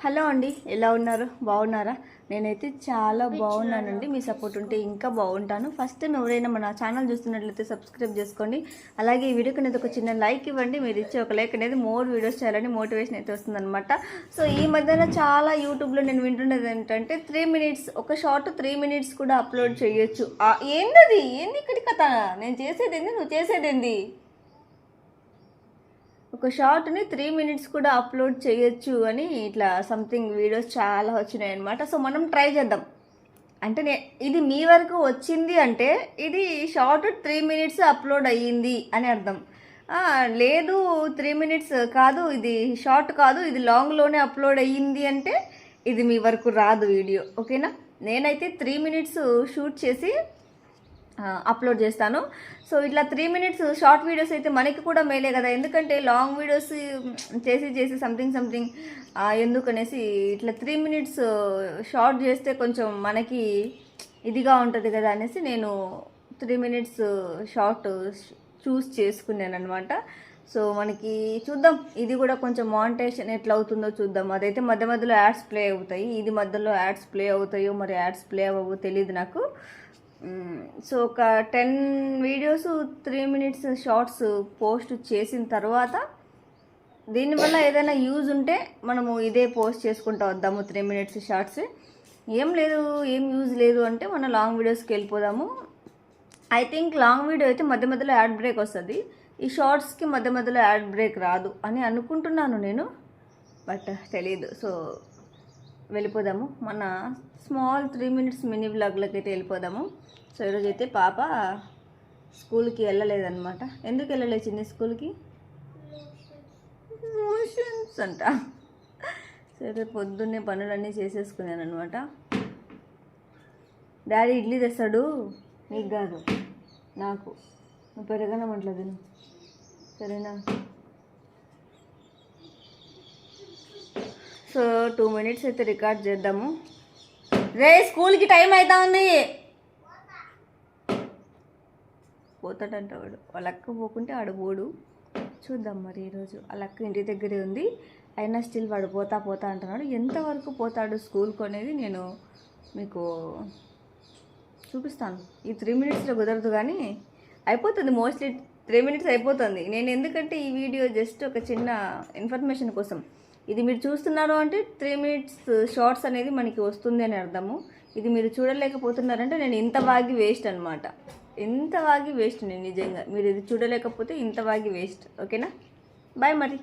Hello అండి ఎలా ఉన్నారు? బాగున్నారా? నేనైతే చాలా బాగున్నానండి. మీ సపోర్ట్ ఉంటే ఇంకా బాగుంటాను. ఫస్ట్ టైం ఎవరైనా మన ఛానల్ చూస్తున్నట్లయితే సబ్స్క్రైబ్ చేసుకోండి. అలాగే ఈ వీడియోకి అనేది ఒక చిన్న లైక్ ఇవ్వండి. మీరు ఇచ్చే ఒక లైక్ అనేది మోర్ వీడియోస్ చేయాలని మోటివేషన్ అయితే వస్తుందన్నమాట. సో ఈ మధ్యన చాలా యూట్యూబ్లో నేను వింటున్నది ఏంటంటే త్రీ మినిట్స్ ఒక షార్ట్ త్రీ మినిట్స్ కూడా అప్లోడ్ చేయొచ్చు. ఆ, ఏందది? ఏంది ఇక్కడి కథ? నేను చేసేది ఏంది నువ్వు చేసేది ఏంది ఒక షార్ట్ని త్రీ మినిట్స్ కూడా అప్లోడ్ చేయొచ్చు అని ఇట్లా సంథింగ్ వీడియోస్ చాలా వచ్చినాయి అనమాట సో మనం ట్రై చేద్దాం. అంటే నే ఇది మీ వరకు వచ్చింది అంటే ఇది షార్ట్ త్రీ మినిట్స్ అప్లోడ్ అయ్యింది అని అర్థం. లేదు త్రీ మినిట్స్ కాదు ఇది షార్ట్ కాదు ఇది లాంగ్లోనే అప్లోడ్ అయ్యింది అంటే ఇది మీ వరకు రాదు వీడియో. ఓకేనా? నేనైతే త్రీ మినిట్స్ షూట్ చేసి అప్లోడ్ చేస్తాను. సో ఇట్లా త్రీ మినిట్స్ షార్ట్ వీడియోస్ అయితే మనకి కూడా మేలే కదా. ఎందుకంటే లాంగ్ వీడియోస్ చేసి చేసి సంథింగ్ సంథింగ్ ఎందుకనేసి ఇట్లా త్రీ మినిట్స్ షార్ట్ చేస్తే కొంచెం మనకి ఇదిగా ఉంటుంది కదా అనేసి నేను త్రీ మినిట్స్ షార్ట్ చూస్ చేసుకున్నాను అనమాట సో మనకి చూద్దాం. ఇది కూడా కొంచెం మానిటేషన్ ఎట్లా అవుతుందో చూద్దాం. అదైతే మధ్య మధ్యలో యాడ్స్ ప్లే అవుతాయి. ఇది మధ్యలో యాడ్స్ ప్లే అవుతాయో మరి యాడ్స్ ప్లే అవ్వవో తెలియదు నాకు. సో ఒక ten videos three minutes shorts post చేసిన తర్వాత దీనివల్ల ఏదైనా యూజ్ ఉంటే మనము ఇదే పోస్ట్ చేసుకుంటా వద్దాము త్రీ మినిట్స్ షార్ట్స్. ఏం లేదు ఏం యూజ్ లేదు అంటే మన లాంగ్ వీడియోస్కి వెళ్ళిపోదాము. ఐ థింక్ లాంగ్ వీడియో అయితే మధ్య మధ్యలో యాడ్ బ్రేక్ వస్తుంది. ఈ షార్ట్స్కి మధ్య మధ్యలో యాడ్ బ్రేక్ రాదు అని అనుకుంటున్నాను నేను బట్ తెలియదు సో వెళ్ళిపోదాము. మన స్మాల్ త్రీ మినిట్స్ మినీ బ్లాగ్లోకి అయితే వెళ్ళిపోదాము. సో ఈరోజు అయితే పాప స్కూల్కి వెళ్ళలేదన్నమాట. ఎందుకు వెళ్ళలేదు స్కూల్కి? మోషన్స్ అంట. సరే పొద్దున్నే పనులన్నీ చేసేసుకున్నాను అనమాట డాడీ ఇడ్లీ తెస్తాడు. నీకు కాదు. నాకు. నువ్వు పెరగనమంటలేదు తిను సరేనా? సో టూ మినిట్స్ అయితే రికార్డ్ చేద్దాము. రే స్కూల్కి టైం అవుతా ఉంది. పోతాడంట వాడు. వాళ్ళ అక్క పోకుంటే ఆడు పోడు. చూద్దాం మరి ఈరోజు. వాళ్ళ అక్క ఇంటి దగ్గరే ఉంది. అయినా స్టిల్ వాడు పోతా పోతా అంటున్నాడు. ఎంతవరకు పోతాడు స్కూల్కి అనేది నేను మీకు చూపిస్తాను. ఈ త్రీ మినిట్స్లో కుదరదు కానీ అయిపోతుంది మోస్ట్లీ త్రీ మినిట్స్ అయిపోతుంది. నేను ఎందుకంటే ఈ వీడియో జస్ట్ ఒక చిన్న ఇన్ఫర్మేషన్ కోసం. ఇది మీరు చూస్తున్నారు అంటే త్రీ మినిట్స్ షార్ట్స్ అనేది మనకి వస్తుంది అని అర్థము. ఇది మీరు చూడలేకపోతున్నారంటే నేను ఇంత వాగి వేస్ట్ అనమాట ఇంత వాగి వేస్ట్ నేను నిజంగా. మీరు ఇది చూడలేకపోతే ఇంత వాగి వేస్ట్ ఓకేనా బాయ్ మరి.